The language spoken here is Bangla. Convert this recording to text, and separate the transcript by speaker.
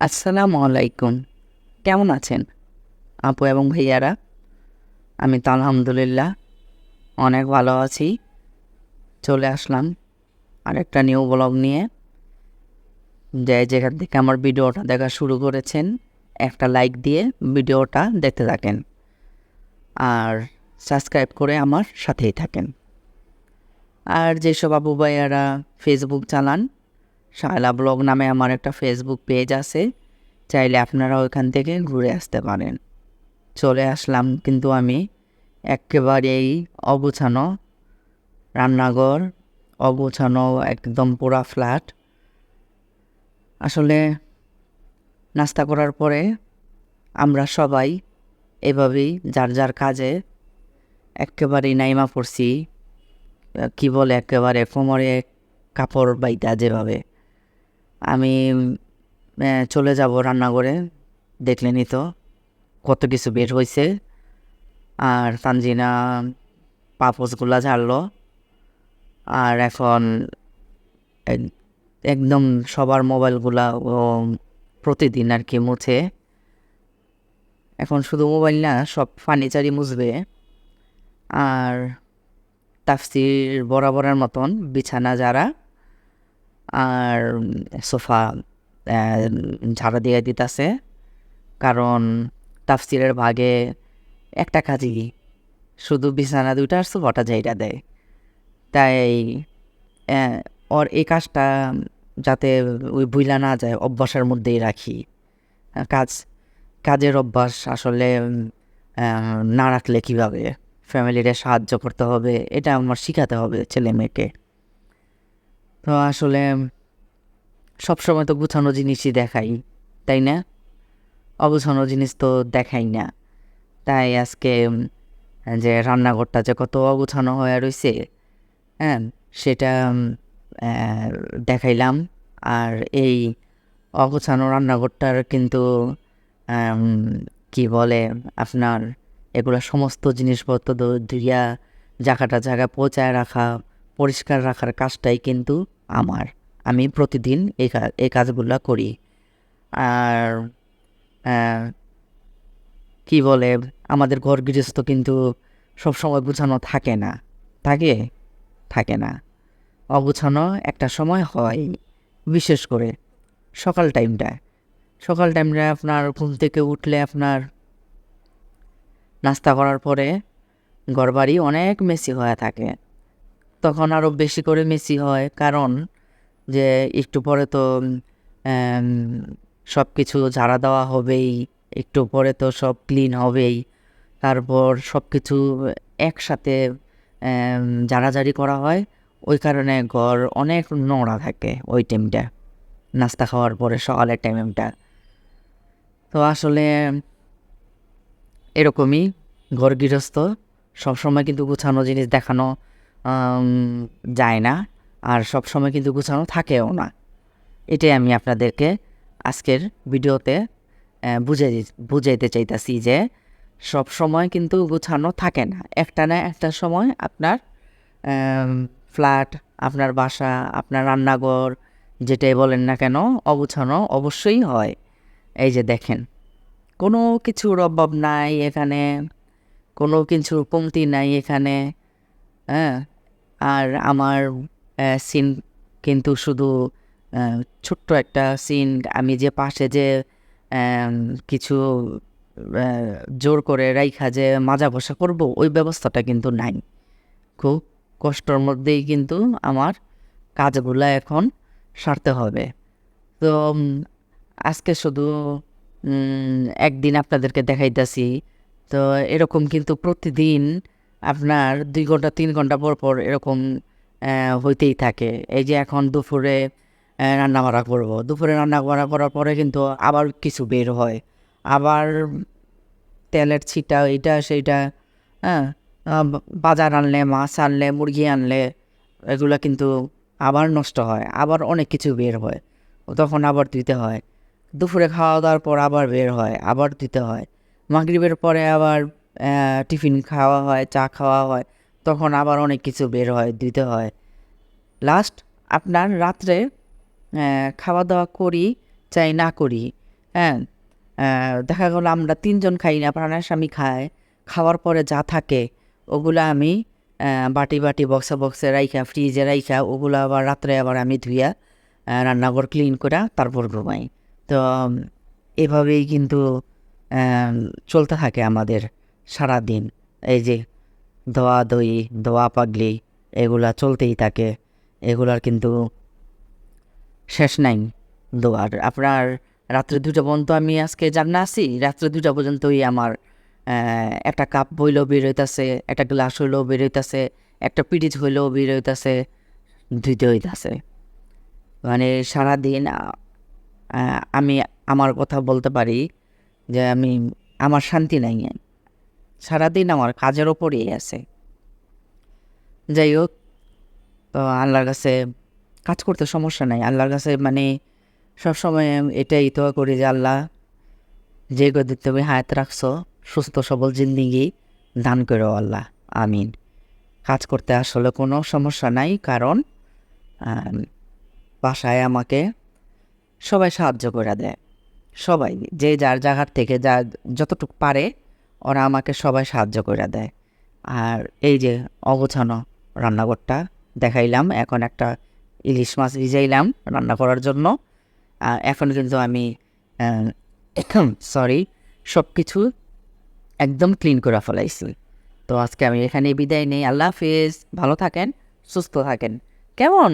Speaker 1: আসসালামু আলাইকুম। কেমন আছেন আপু এবং ভাইয়ারা? আমি তো আলহামদুলিল্লাহ অনেক ভালো আছি। চলে আসলাম আরেকটা নিউ ব্লগ নিয়ে। যে যেখান থেকে আমার ভিডিওটা দেখা শুরু করেছেন, একটা লাইক দিয়ে ভিডিওটা দেখতে থাকেন। আর সাবস্ক্রাইব করে আমার সাথেই থাকেন। আর যেসব আপু ভাইয়ারা ফেসবুক চালান শায়লা ব্লগ নামে আমার একটা ফেসবুক পেজ আছে। চাইলে আপনারা ওইখান থেকে ঘুরে আসতে পারেন। চলে আসলাম কিন্তু আমি একেবারেই অগুছানো রান্নাঘর, অগুছানো একদম পুরা ফ্ল্যাট আসলে নাস্তা করার পরে আমরা সবাই এভাবেই যার যার কাজে একেবারেই নাইমা পড়ছি। কি বলে একেবারে কোমরে কাপড় বাইতা যেভাবে। আমি চলে যাব রান্নাঘরে। দেখলেনই তো কত কিছু বের হয়েছে আর তানজিনা পাপোসগুলা ঝাড়লো। আর এখন এক- একদম সবার মোবাইলগুলা প্রতিদিন আর কি মুছে। এখন শুধু মোবাইল না, সব ফার্নিচারই মুছবে। আর তাফসির বরাবরের মতন বিছানা যারা আর সোফা ঝাড়া দিয়ে দিতেছে। কারণ তাফসিরের ভাগে একটা কাজই শুধু বিছানা দুইটা আর সোফাটা যাইটা দেয়। তাই ওর এই কাজটা যাতে ওই বুইলা না যায়, অভ্যাসের মধ্যেই রাখি। কাজ, কাজের অভ্যাস আসলে না রাখলে কীভাবে? ফ্যামিলিরে সাহায্য করতে হবে, এটা আমার শিখাতে হবে ছেলে মেয়েকে তো আসলে সবসময় তো গুছানো জিনিসই দেখাই, তাই না? অগুছানো জিনিস তো দেখাই না। তাই আজকে যে রান্নাঘরটা যে কত অগুছানো হয়ে রয়েছে হ্যাঁ সেটা দেখাইলাম। আর এই অগুছানো রান্নাঘরটার কিন্তু কি বলে, আপনার এগুলো সমস্ত জিনিসপত্র ধুইয়া জায়গাটা জায়গা পৌঁছায় রাখা, পরিষ্কার রাখার কাজটাই কিন্তু আমার। আমি প্রতিদিন এই এই কাজগুলো করি। আর কি বলে, আমাদের ঘর গৃহস্থ কিন্তু সবসময় গুছানো থাকে না। থাকে? থাকে না। অগুছানো একটা সময় হয়, বিশেষ করে সকাল টাইমটায় সকাল টাইমটা আপনার ঘুম থেকে উঠলে আপনার নাস্তা করার পরে ঘরবাড়ি অনেক মেসি হয়ে থাকে। তখন আরও বেশি করে মেসি হয়। কারণ যে একটু পরে তো সব কিছু ঝাড়া দেওয়া হবেই, একটু পরে তো সব ক্লিন হবেই। তারপর সব কিছু একসাথে ঝাড়াঝাড়ি করা হয়। ওই কারণে ঘর অনেক নোংরা থাকে ওই টাইমটা নাস্তা খাওয়ার পরে সকালের টাইমটা তো আসলে এরকমই ঘর গৃহস্থ। সবসময় কিন্তু গুছানো জিনিস দেখানো যায় না। আর সব সময় কিন্তু গুছানো থাকেও না। এটাই আমি আপনাদেরকে আজকের ভিডিওতে বুঝে বুঝাইতে চাইতাছি যে, সব সময় কিন্তু গুছানো থাকে না। একটা না একটা সময় আপনার ফ্ল্যাট, আপনার বাসা, আপনার রান্নাঘর, যেটাই বলেন না কেন, অগুছানো অবশ্যই হয়। এই যে দেখেন, কোনো কিছুর অভাব নাই এখানে, কোনো কিছুর কমতি নাই এখানে হ্যাঁ? আর আমার সিন কিন্তু শুধু ছোট্ট একটা সিন আমি যে পাশে যে কিছু জোর করে রাইখা যে মাজা বসা করব, ওই ব্যবস্থাটা কিন্তু নাই। খুব কষ্টর মধ্যেই কিন্তু আমার কাজগুলো এখন সারতে হবে। তো আজকে শুধু একদিন আপনাদেরকে দেখাইতেছি। তো, এরকম কিন্তু প্রতিদিন আপনার দুই ঘণ্টা, তিন ঘণ্টা পর পর এরকম হইতেই থাকে। এই যে এখন দুপুরে রান্না বাড়া করব। দুপুরে রান্না বাড়া করার পরে কিন্তু আবার কিছু বের হয়। আবার তেলের ছিটা, এইটা, সেইটা হ্যাঁ বাজার আনলে, মাছ আনলে, মুরগি আনলে, এগুলো কিন্তু আবার নষ্ট হয়। আবার অনেক কিছু বের হয়। তখন আবার দিতে হয়। দুপুরে খাওয়া দাওয়ার পর আবার বের হয়, আবার দিতে হয়। মাগরিবের পরে আবার টিফিন খাওয়া হয়, চা খাওয়া হয়, তখন আবার অনেক কিছু বের হয়, দিতে হয়। লাস্ট আপনার রাত্রে খাওয়া দাওয়া করি, চাই না করি হ্যাঁ? দেখা গেলো আমরা তিনজন খাই না, প্রাণের স্বামী খায়, খাওয়ার পরে যা থাকে, ওগুলো আমি বাটি বাটি, বক্সে বক্সে রাইখা ফ্রিজে রাইখা, ওগুলো আবার রাত্রে আবার আমি ধুইয়া রান্নাঘর ক্লিন করে তারপর ঘুমাই। তো এভাবেই কিন্তু চলতে থাকে আমাদের। সারা দিন এই যে দোয়া দই, দোয়া পাগলি, এগুলা চলতেই থাকে। এগুলার কিন্তু শেষ নাই দোয়ার। আপনার রাত্রে দুটো পর্যন্ত আমি আজকে জান্না আছি। রাত্রে দুটা পর্যন্তই আমার একটা কাপ বইলেও বের হইতাছে, একটা গ্লাস হইলেও বের হইতাছে, একটা পিরিচ হইলেও বের হইতাছে ধুইতে হইতাছে। মানে সারাদিন আমি আমার কথা বলতে পারি যে আমি, আমার শান্তি নাই। সারাদিন আমার কাজের ওপরেই আছে। যাই হোক আল্লাহর কাছে কাজ করতে সমস্যা নাই। আল্লাহর কাছে মানে সবসময় এটাই তো করি যে, আল্লাহ, যে গদি তুমি হায়াত রাখছো, সুস্থ, সবল জিন্দিগি দান করো আল্লাহ, আমিন। কাজ করতে আসলে কোনো সমস্যা নাই, কারণ বাসায় আমাকে সবাই সাহায্য করে দেয়। সবাই, যে যার জায়গার থেকে যা যতটুকু পারে ওরা আমাকে সবাই সাহায্য করে দেয়। আর এই যে অগোছানো রান্নাঘরটা দেখাইলাম, এখন একটা ইলিশ মাছ ভিজাইলাম রান্না করার জন্য। আর এখন কিন্তু আমি সরি সব কিছু একদম ক্লিন করে ফেলাইছি। তো আজকে আমি এখানে বিদায় নেই। আল্লাহ হাফিজ। ভালো থাকেন, সুস্থ থাকেন। কেমন?